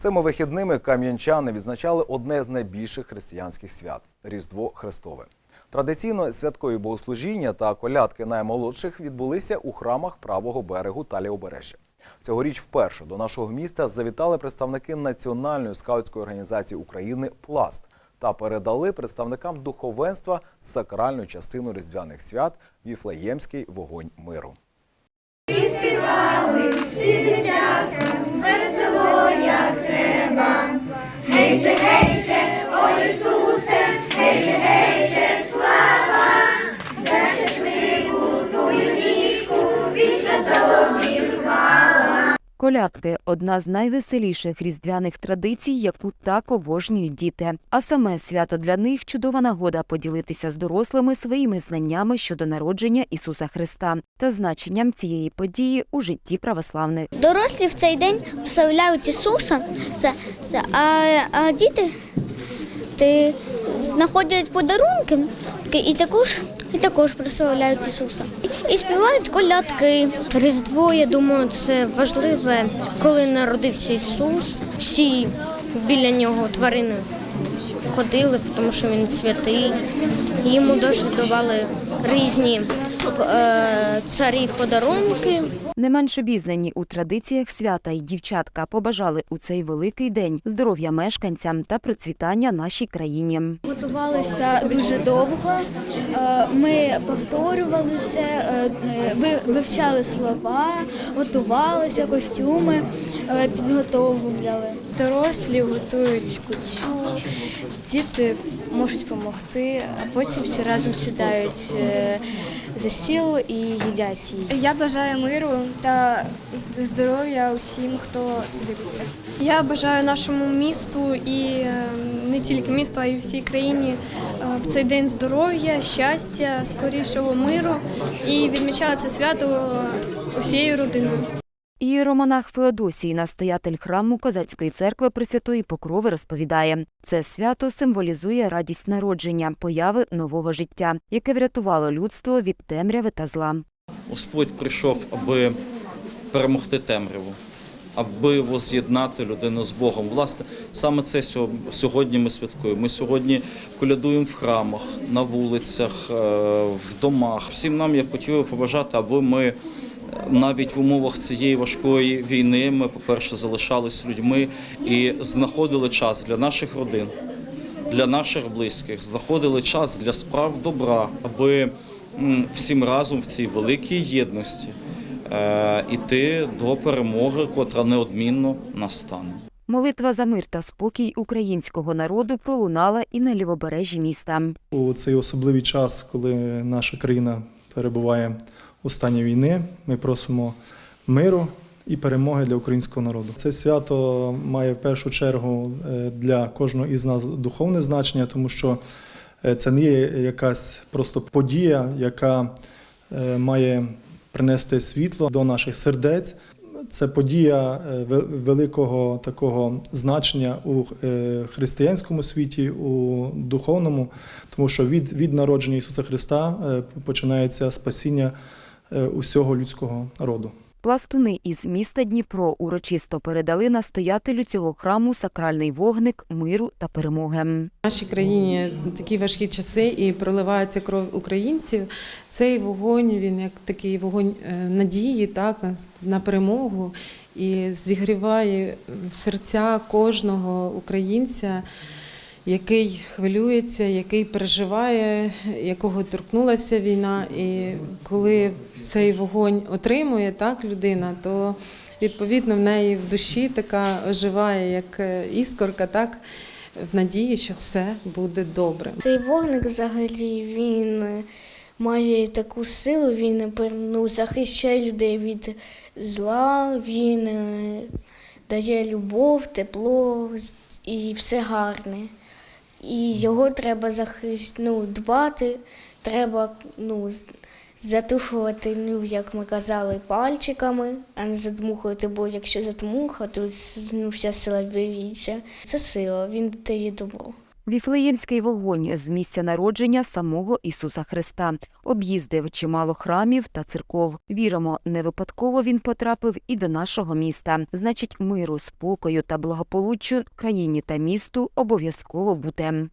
Цими вихідними кам'янчани відзначали одне з найбільших християнських свят Різдво Христове. Традиційно святкові богослужіння та колядки наймолодших відбулися у храмах правого берегу та лівобережжя. Цьогоріч вперше до нашого міста завітали представники Національної скаутської організації України Пласт та передали представникам духовенства сакральну частину різдвяних свят Віфлеємський вогонь миру. Колядки одна з найвеселіших різдвяних традицій, яку так обожнюють діти. А саме свято для них чудова нагода поділитися з дорослими своїми знаннями щодо народження Ісуса Христа та значенням цієї події у житті православних. Дорослі в цей день прославляють Ісуса, а, діти ти, знаходять подарунки і також, і також прославляють Ісуса. І, співають колядки. Різдво, я думаю, це важливе, коли народився Ісус. Всі біля нього тварини ходили, тому що він святий. Йому дуже давали різні царі подарунки. Не менш обізнані у традиціях свята й дівчатка побажали у цей великий день здоров'я мешканцям та процвітання нашій країні. Готувалися дуже довго. Е, Ми повторювали це, е, ви- вивчали слова, готувалися, костюми е, підготовували. Дорослі готують кутю, діти можуть допомогти, а потім всі разом сідають е, за стіл і їдять її. Я бажаю миру та здоров'я усім, хто це дивиться. Я бажаю нашому місту і е, не тільки місту, а й всій країні е, в цей день здоров'я, щастя, скорішого миру і відмічаю це свято усією родиною. Ієромонах Феодосій, настоятель храму Козацької церкви Пресвятої Покрови, розповідає, це свято символізує радість народження, появи нового життя, яке врятувало людство від темряви та зла. Господь прийшов, аби перемогти темряву, аби воз'єднати людину з Богом. Власне, саме це сьо- сьогодні ми святкуємо. Ми сьогодні колядуємо в храмах, на вулицях, е, в домах. Всім нам я хотів побажати, аби ми навіть в умовах цієї важкої війни ми, по-перше, залишались людьми і знаходили час для наших родин, для наших близьких, знаходили час для справ добра, аби всім разом в цій великій єдності е, іти до перемоги, котра неодмінно настане. Молитва за мир та спокій українського народу пролунала і на лівобережжі міста. У цей особливий час, коли наша країна перебуває у стані війни, ми просимо миру і перемоги для українського народу. Це свято має в першу чергу е, для кожного із нас духовне значення, тому що е, це не є якась просто подія, яка е, має принести світло до наших сердець. Це подія е, великого такого значення у е, християнському світі, у духовному, тому що від, від народження Ісуса Христа е, починається спасіння усього людського роду. Пластуни із міста Дніпро урочисто передали настоятелю цього храму сакральний вогник миру та перемоги. В нашій країні такі важкі часи і проливається кров українців. Цей вогонь він як такий вогонь е, надії, так на, на перемогу і зігріває серця кожного українця, який хвилюється, який переживає, якого торкнулася війна. І коли цей вогонь отримує так людина, то відповідно в неї в душі така оживає, як е, іскорка, так в надії, що все буде добре. Цей вогник взагалі він е, має таку силу, він е, ну, захищає людей від зла, він дає любов, тепло і все гарне. І його треба захищ... ну, дбати, треба ну, затушувати, ну, як ми казали, пальчиками, а не задмухувати, бо якщо задмухати, ну, вся сила вивіється. Це сила, він дає добро. Віфлеємський вогонь з місця народження самого Ісуса Христа об'їздив чимало храмів та церков. Віримо, не випадково він потрапив і до нашого міста. Значить, миру, спокою та благополуччю країні та місту обов'язково буде.